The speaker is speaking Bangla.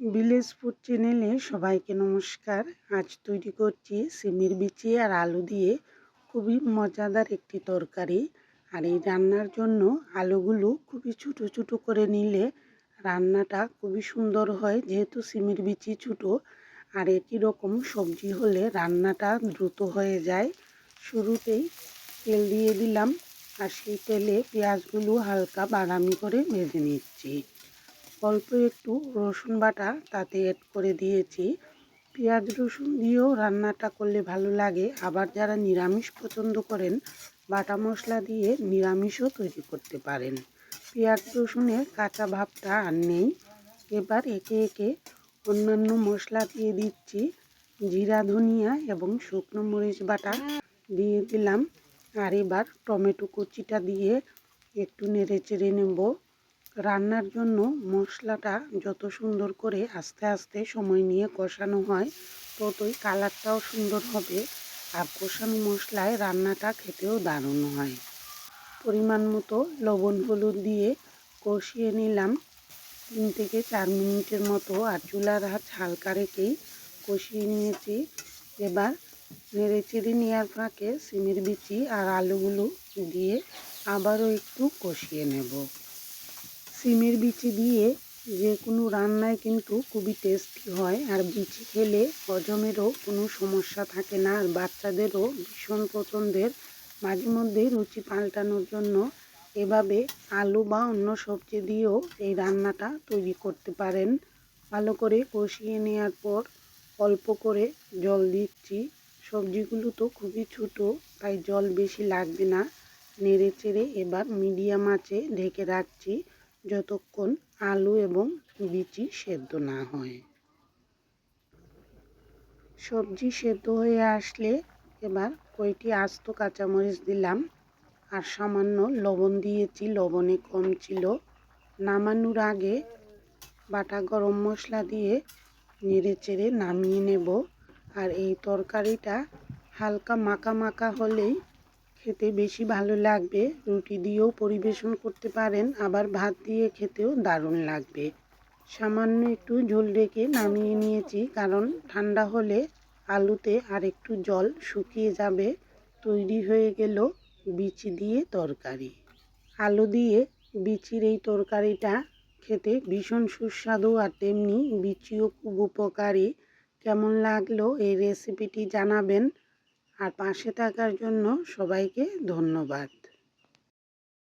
ভিলেজ ফুড চ্যানেলে সবাইকে নমস্কার। আজ তৈরি করছি সিমের বিচি আর আলু দিয়ে খুবই মজাদার একটি তরকারি। আর এই রান্নার জন্য আলুগুলো খুবই ছোটো ছোটো করে নিলে রান্নাটা খুবই সুন্দর হয়, যেহেতু সিমের বিচি ছোটো। আর একই রকম সবজি হলে রান্নাটা দ্রুত হয়ে যায়। শুরুতেই তেল দিয়ে দিলাম আর সেই তেলে পেঁয়াজগুলো হালকা বাদামি করে ভেজে নিচ্ছি। অল্প একটু রসুন বাটা তাতে অ্যাড করে দিয়েছি। পেঁয়াজ, রসুন দিয়েও রান্নাটা করলে ভালো লাগে। আবার যারা নিরামিষ পছন্দ করেন, বাটা মশলা দিয়ে নিরামিষও তৈরি করতে পারেন। পেঁয়াজ, রসুনের কাঁচা ভাবটা আর নেই। এবার একে একে অন্যান্য মশলা দিয়ে দিচ্ছি। জিরা, ধনিয়া এবং শুকনো মরিচ বাটা দিয়ে দিলাম। আর এবার টমেটো কুচিটা দিয়ে একটু নেড়ে চেড়ে নেব। রান্নার জন্য মশলাটা যত সুন্দর করে আস্তে আস্তে সময় নিয়ে কষানো হয়, ততই কালারটাও সুন্দর হবে আর কষানো মশলায় রান্নাটা খেতেও দারুণ হয়। পরিমাণ মতো লবণ হলুদ দিয়ে কষিয়ে নিলাম। তিন থেকে চার মিনিটের মতো আর চুলার হাত হালকা রেখেই কষিয়ে নিয়েছি। এবার নেড়ে চেড়ে নেওয়ার ফাঁকে সিমের বিচি আর আলুগুলো দিয়ে আবারও একটু কষিয়ে নেব। সিমের বিচি দিয়ে যে কোনো রান্নায় কিন্তু খুবই টেস্টি হয়। আর বিচি খেলে হজমেরও কোনো সমস্যা থাকে না। আর বাচ্চাদেরও ভীষণ পছন্দের। মাঝে মধ্যে রুচি পাল্টানোর জন্য এভাবে আলু বা অন্য সবজি দিয়েও এই রান্নাটা তৈরি করতে পারেন। ভালো করে কষিয়ে নেওয়ার পর অল্প করে জল দিচ্ছি। সবজিগুলো তো খুবই ছোটো, তাই জল বেশি লাগবে না। নেড়ে চেড়ে এবার মিডিয়াম আঁচে ঢেকে রাখছি। যতক্ষণ আলু এবং বিচি সেদ্ধ না হয়। সবজি সেদ্ধ হয়ে আসলে এবার কয়টি আস্ত কাঁচামরিচ দিলাম আর সামান্য লবণ দিয়েছি, লবণে কম ছিল। নামানোর আগে বাটা গরম মশলা দিয়ে নেড়ে চেড়ে নামিয়ে নেব। আর এই তরকারিটা হালকা মাখা মাখা হলেই খেতে বেশি ভালো লাগবে, রুটি দিয়েও পরিবেশন করতে পারেন, আবার ভাত দিয়ে খেতেও দারুণ লাগবে। সামান্য একটু ঝোল রেখে নামিয়ে নিয়েছি, কারণ ঠান্ডা হলে আলুতে আর একটু জল শুকিয়ে যাবে, তৈরি হয়ে গেল বিচি দিয়ে তরকারি। আলু দিয়ে বিচির এই তরকারিটা খেতে ভীষণ সুস্বাদু আর তেমনি বিচিও খুব উপকারী। কেমন লাগল এই রেসিপিটি জানাবেন? আর পাশে থাকার জন্য সবাইকে ধন্যবাদ।